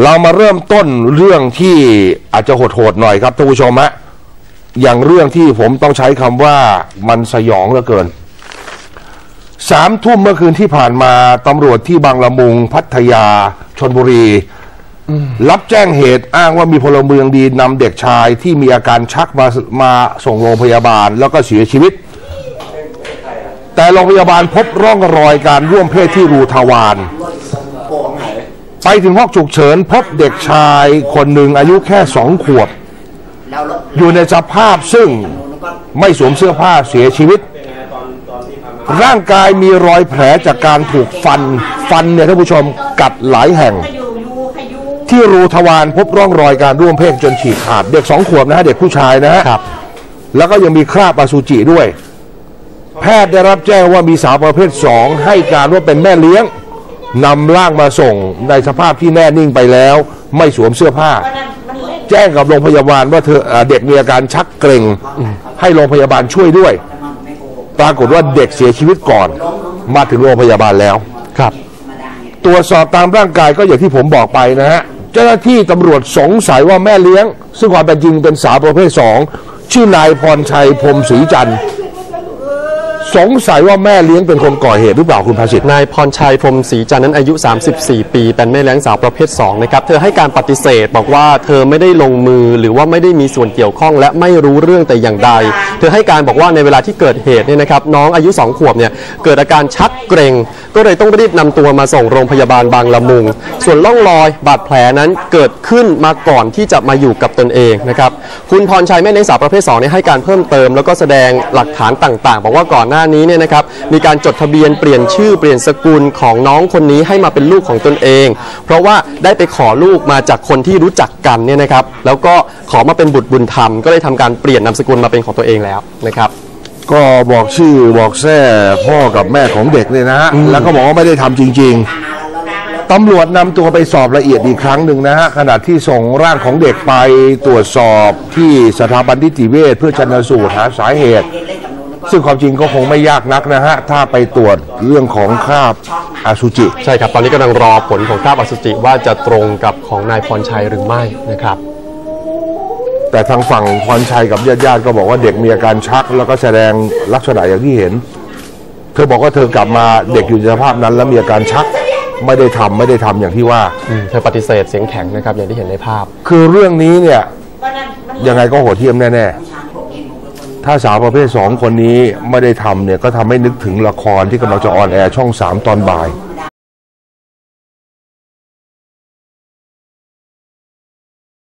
เรามาเริ่มต้นเรื่องที่อาจจะโหดๆหน่อยครับท่านผู้ชมฮะอย่างเรื่องที่ผมต้องใช้คำว่ามันสยองเหลือเกินสามทุ่มเมื่อคืนที่ผ่านมาตำรวจที่บางละมุง พัทยาชนบุรี รับแจ้งเหตุอ้างว่ามีพลเมืองดีนำเด็กชายที่มีอาการชักมามาส่งโรงพยาบาลแล้วก็เสียชีวิต แต่โรงพยาบาลพบร่องรอยการร่วมเพศที่รูทวาร ไปถึงห้องฉุกเฉินพบเด็กชายคนหนึ่งอายุแค่สองขวบ อยู่ในสภาพซึ่งไม่สวมเสื้อผ้าเสียชีวิต ร่างกายมีรอยแผลจากการถูกฟันฟันเนี่ยท่านผู้ชมกัดหลายแห่ง ที่รูทวารพบร่องรอยการร่วมเพศจนฉีกขาด เด็กสองขวบนะฮะเด็กผู้ชายนะฮะแล้วก็ยังมีคราบอสุจิด้วย แพทย์ได้รับแจ้งว่ามีสาวประเภทสองให้การว่าเป็นแม่เลี้ยง นำร่างมาส่งในสภาพที่แน่นิ่งไปแล้ว ไม่สวมเสื้อผ้าวันนั้นมันเล่นแจ้งกับโรงพยาบาลว่าเธอเอ่อเด็กมีอาการชักเกร็ง ให้โรงพยาบาลช่วยด้วย ปรากฏว่าเด็กเสียชีวิตก่อน มาถึงโรงพยาบาลแล้วครับ ตรวจสอบตามร่างกายก็อย่างที่ผมบอกไปนะฮะเจ้าหน้าที่ตำรวจสงสัยว่าแม่เลี้ยง ซึ่งความเป็นจริงเป็นสาวประเภทสองชื่อนายพรชัยพรหมศรีจันทร์ สงสัยว่าแม่เลี้ยงเป็นคนก่อเหตุหรือเปล่าคุณภาสิทธิ์นายพรชัยพรมศรีจันทร์นั้นอายุ 34 ปี เป็นแม่เลี้ยงสาวประเภท 2 นะครับ เธอให้การปฏิเสธบอกว่าเธอไม่ได้ลงมือหรือว่าไม่ได้มีส่วนเกี่ยวข้องและไม่รู้เรื่องแต่อย่างใด เธอให้การบอกว่าในเวลาที่เกิดเหตุเนี่ยนะครับน้องอายุ 2 ขวบเนี่ยเกิดอาการชักเกร็งก็เลยต้องรีบนำตัวมาส่งโรงพยาบาลบางละมุง ส่วนร่องรอยบาดแผลนั้นเกิดขึ้นมาก่อนที่จะมาอยู่กับตนเองนะครับ คุณพรชัยแม่เลี้ยงสาวประเภท2เนี่ยให้การเพิ่มเติม แล้วก็แสดงหลักฐานต่างๆ บอกว่าก่อนหน้านี้เนี่ยนะครับมีการจดทะเบียนเปลี่ยนชื่อเปลี่ยนสกุลของน้องคนนี้ให้มาเป็นลูกของตนเอง เพราะว่าได้ไปขอลูกมาจากคนที่รู้จักกันเนี่ยนะครับแล้วก็ขอมาเป็นบุตรบุญธรรมก็เลยทำการเปลี่ยนนามสกุลมาเป็นของตัวเองแล้วนะครับก็บอกชื่อบอกแท้พ่อกับแม่ของเด็กเนี่ยนะฮะแล้วก็บอกว่าไม่ได้ทำจริง ๆ ตำรวจนำตัวไปสอบละเอียดอีกครั้งหนึ่งนะฮะขณะที่ส่งร่างของเด็กไปตรวจสอบที่สถาบันนิติเวชเพื่อชันสูตรหาสาเหตุ ซึ่งความจริงก็คงไม่ยากนักนะฮะ ถ้าไปตรวจเรื่องของคราบอสุจิ ใช่ครับ ตอนนี้กำลังรอผลของคราบอสุจิว่าจะตรงกับของนายพรชัยหรือไม่นะครับ แต่ทางฝั่งพรชัยกับญาติๆก็บอกว่าเด็กมีอาการชัก แล้วก็แสดงลักษณะอย่างที่เห็น เธอบอกว่าเธอกลับมาเด็กอยู่ในสภาพนั้น แล้วมีอาการชัก ไม่ได้ทำไม่ได้ทำอย่างที่ว่า อืมเธอปฏิเสธเสียงแข็งนะครับอย่างที่เห็นในภาพ คือเรื่องนี้เนี่ยวันนั้นมันยังไงก็โหดเหี้ยมแน่ๆ ถ้าสาวประเภทสองคนนี้ไม่ได้ทำเนี่ยก็ทำให้นึกถึงละครที่กำลังจะออนแอร์ช่องสามตอนบ่าย